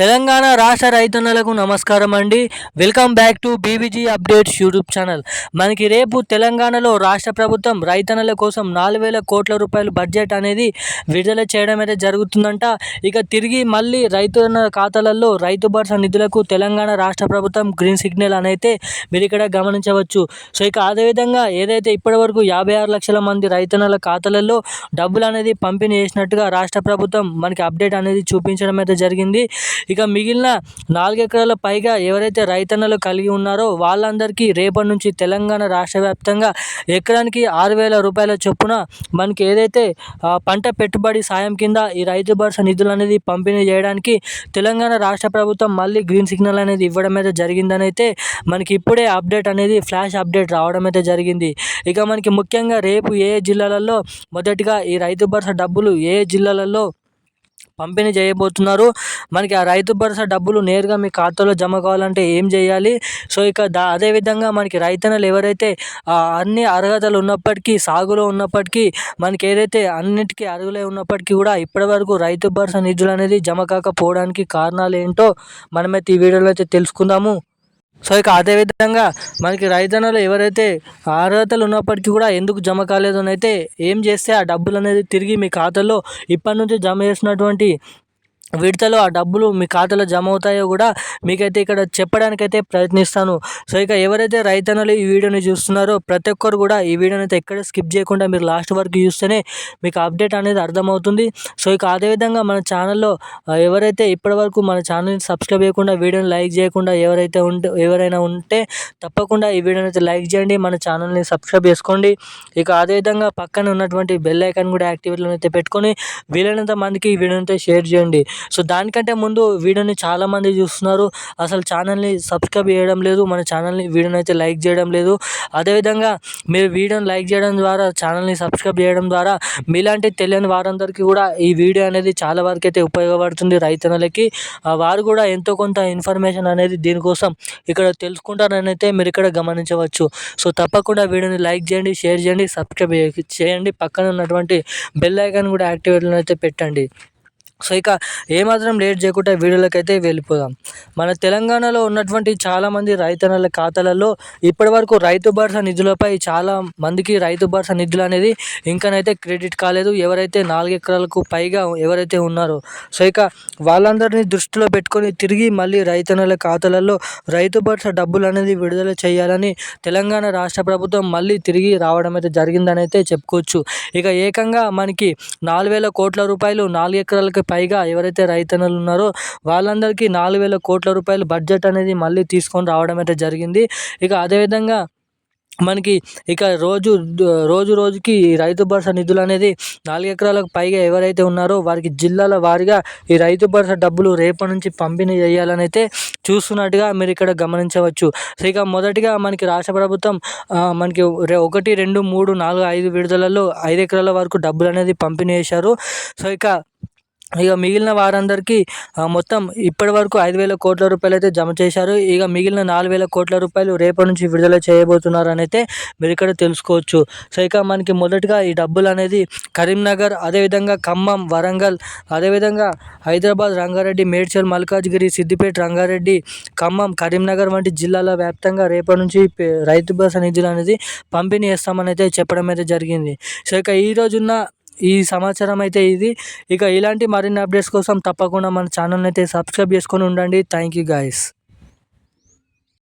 తెలంగాణ రాష్ట్ర రైతన్నలకు నమస్కారం అండి. Welcome back to BBG updates YouTube channel మనకి రేపు తెలంగాణలో రాష్ట్ర ప్రభుత్వం రైతన్నల కోసం నాలుగు వేల కోట్ల రూపాయల బడ్జెట్ అనేది విడుదల చేయడం అయితే జరుగుతుందంట. ఇక తిరిగి మళ్ళీ రైతున్న ఖాతాలలో రైతు భరోసా నిధులకు తెలంగాణ రాష్ట్ర ప్రభుత్వం గ్రీన్ సిగ్నల్ అనైతే మీరు ఇక్కడ గమనించవచ్చు. సో ఇక అదేవిధంగా ఏదైతే ఇప్పటివరకు యాభై ఆరు లక్షల మంది రైతన్నల ఖాతాలలో డబ్బులు అనేది పంపిణీ చేసినట్టుగా రాష్ట్ర ప్రభుత్వం మనకి అప్డేట్ అనేది చూపించడం అయితే జరిగింది. ఇక మిగిలిన నాలుగెకరాల పైగా ఎవరైతే రైతన్నలు కలిగి ఉన్నారో వాళ్ళందరికీ రేపటి నుంచి తెలంగాణ రాష్ట్ర వ్యాప్తంగా ఎకరానికి ఆరు వేల రూపాయల చొప్పున మనకి ఏదైతే పంట పెట్టుబడి సాయం కింద ఈ రైతు భరోసా నిధులు అనేది పంపిణీ చేయడానికి తెలంగాణ రాష్ట్ర ప్రభుత్వం మళ్ళీ గ్రీన్ సిగ్నల్ అనేది ఇవ్వడం అయితే జరిగిందని అయితే మనకి ఇప్పుడే అప్డేట్ అనేది ఫ్లాష్ అప్డేట్ రావడం అయితే జరిగింది. ఇక మనకి ముఖ్యంగా రేపు ఏ జిల్లాలలో మొదటిగా ఈ రైతు భరోసా డబ్బులు ఏ జిల్లాలలో పంపిణీ చేయబోతున్నారు. మనకి ఆ రైతు భరోసా డబ్బులు నేరుగా మీ ఖాతాలో జమ కావాలంటే ఏం చేయాలి? సో ఇక దా అదేవిధంగా మనకి రైతన్నలు ఎవరైతే అన్ని అర్హతలు ఉన్నప్పటికీ సాగులో ఉన్నప్పటికీ మనకి ఏదైతే అన్నిటికీ అర్హులై ఉన్నప్పటికీ కూడా ఇప్పటివరకు రైతు భరోసా నిధులు అనేది జమ కాకపోవడానికి కారణాలు ఏంటో మనమైతే ఈ వీడియోలో అయితే తెలుసుకుందాము. సో ఇక అదేవిధంగా మనకి రైతన్నలు ఎవరైతే అర్హతలు ఉన్నప్పటికీ కూడా ఎందుకు జమ కాలేదు అని అయితే ఏం చేస్తే ఆ డబ్బులు అనేది తిరిగి మీ ఖాతాలో ఇప్పటి నుంచి జమ చేసినటువంటి విడతలో ఆ డబ్బులు మీ ఖాతాలో జమ అవుతాయో కూడా మీకైతే ఇక్కడ చెప్పడానికైతే ప్రయత్నిస్తాను. సో ఇక ఎవరైతే రైతన్నలు ఈ వీడియోని చూస్తున్నారో ప్రతి ఒక్కరు కూడా ఈ వీడియోని అయితే ఎక్కడ స్కిప్ చేయకుండా మీరు లాస్ట్ వరకు చూస్తేనే మీకు అప్డేట్ అనేది అర్థమవుతుంది. సో ఇక అదేవిధంగా మన ఛానల్లో ఎవరైతే ఇప్పటివరకు మన ఛానల్ని సబ్స్క్రైబ్ చేయకుండా వీడియోని లైక్ చేయకుండా ఎవరైతే ఉంటే ఎవరైనా ఉంటే తప్పకుండా ఈ వీడియోని అయితే లైక్ చేయండి మన ఛానల్ని సబ్స్క్రైబ్ చేసుకోండి. ఇక అదేవిధంగా పక్కన ఉన్నటువంటి బెల్ ఐకాన్ కూడా యాక్టివేట్లో అయితే పెట్టుకొని వీలైనంత మందికి ఈ వీడియోని అయితే షేర్ చేయండి. సో దానికంటే ముందు వీడియోని చాలామంది చూస్తున్నారు. అసలు ఛానల్ని సబ్స్క్రైబ్ చేయడం లేదు. మన ఛానల్ని వీడియోని అయితే లైక్ చేయడం లేదు. అదేవిధంగా మీరు వీడియోని లైక్ చేయడం ద్వారా ఛానల్ని సబ్స్క్రైబ్ చేయడం ద్వారా మీలాంటి తెలియని వారందరికీ కూడా ఈ వీడియో అనేది చాలా వరకు అయితే ఉపయోగపడుతుంది రైతన్నలకి. వారు కూడా ఎంతో కొంత ఇన్ఫర్మేషన్ అనేది దీనికోసం ఇక్కడ తెలుసుకుంటారని అయితే మీరు ఇక్కడ గమనించవచ్చు. సో తప్పకుండా వీడియోని లైక్ చేయండి షేర్ చేయండి సబ్స్క్రైబ్ చేయండి. పక్కన ఉన్నటువంటి బెల్ ఐకాన్ కూడా యాక్టివేట్లో అయితే పెట్టండి. సో ఇక ఏమాత్రం లేట్ చేయకుండా వీడియోలోకి అయితే వెళ్ళిపోదాం. మన తెలంగాణలో ఉన్నటువంటి చాలామంది రైతన్నల ఖాతాలలో ఇప్పటివరకు రైతు భరోసా నిధులపై చాలా మందికి రైతు భరోసా నిధులు అనేది ఇంకానైతే క్రెడిట్ కాలేదు. ఎవరైతే నాలుగు ఎకరాలకు పైగా ఎవరైతే ఉన్నారో సో ఇక వాళ్ళందరినీ దృష్టిలో పెట్టుకొని తిరిగి మళ్ళీ రైతన్నల ఖాతాలలో రైతు భరోసా డబ్బులు అనేది విడుదల చేయాలని తెలంగాణ రాష్ట్ర ప్రభుత్వం మళ్ళీ తిరిగి రావడం అయితే జరిగిందని అయితే చెప్పుకోవచ్చు. ఇక ఏకంగా మనకి నాలుగు వేల కోట్ల రూపాయలు నాలుగు ఎకరాలకు పైగా ఎవరైతే రైతన్నలు ఉన్నారో వాళ్ళందరికీ నాలుగు వేల కోట్ల రూపాయలు బడ్జెట్ అనేది మళ్ళీ తీసుకొని రావడం అయితే జరిగింది. ఇక అదేవిధంగా మనకి ఇక రోజు రోజు రోజుకి రైతు భరోసా నిధులు అనేది నాలుగు ఎకరాలకు పైగా ఎవరైతే ఉన్నారో వారికి జిల్లాల వారిగా ఈ రైతు భరోసా డబ్బులు రేపటి నుంచి పంపిణీ చేయాలని అయితే చూస్తున్నట్టుగా మీరు ఇక్కడ గమనించవచ్చు. సో ఇక మొదటిగా మనకి రాష్ట్ర ప్రభుత్వం మనకి ఒకటి రెండు మూడు నాలుగు ఐదు విడుదలలో ఐదు ఎకరాల వరకు డబ్బులు అనేది పంపిణీ చేశారు. సో ఇక ఇక మిగిలిన వారందరికీ మొత్తం ఇప్పటి వరకు ఐదు వేల కోట్ల రూపాయలు అయితే జమ చేశారు. ఇక మిగిలిన నాలుగు వేల కోట్ల రూపాయలు రేపటి నుంచి విడుదల చేయబోతున్నారు అని అయితే మీరు ఇక్కడ తెలుసుకోవచ్చు. సో ఇక మనకి మొదటగా ఈ డబ్బులు అనేది కరీంనగర్ అదేవిధంగా ఖమ్మం వరంగల్ అదేవిధంగా హైదరాబాద్ రంగారెడ్డి మేడ్చల్ మల్కాజ్గిరి సిద్దిపేట రంగారెడ్డి ఖమ్మం కరీంనగర్ వంటి జిల్లాల వ్యాప్తంగా రేపటి నుంచి రైతు భరోసా నిధులు అనేది పంపిణీ చేస్తామని అయితే చెప్పడం అయితే జరిగింది. సో ఇక ఈ రోజున్న ఈ సమాచారం అయితే ఇది. ఇక ఇలాంటి మరిన్ని అప్డేట్స్ కోసం తప్పకుండా మన ఛానల్ని అయితే సబ్స్క్రైబ్ చేసుకొని ఉండండి. Thank you guys.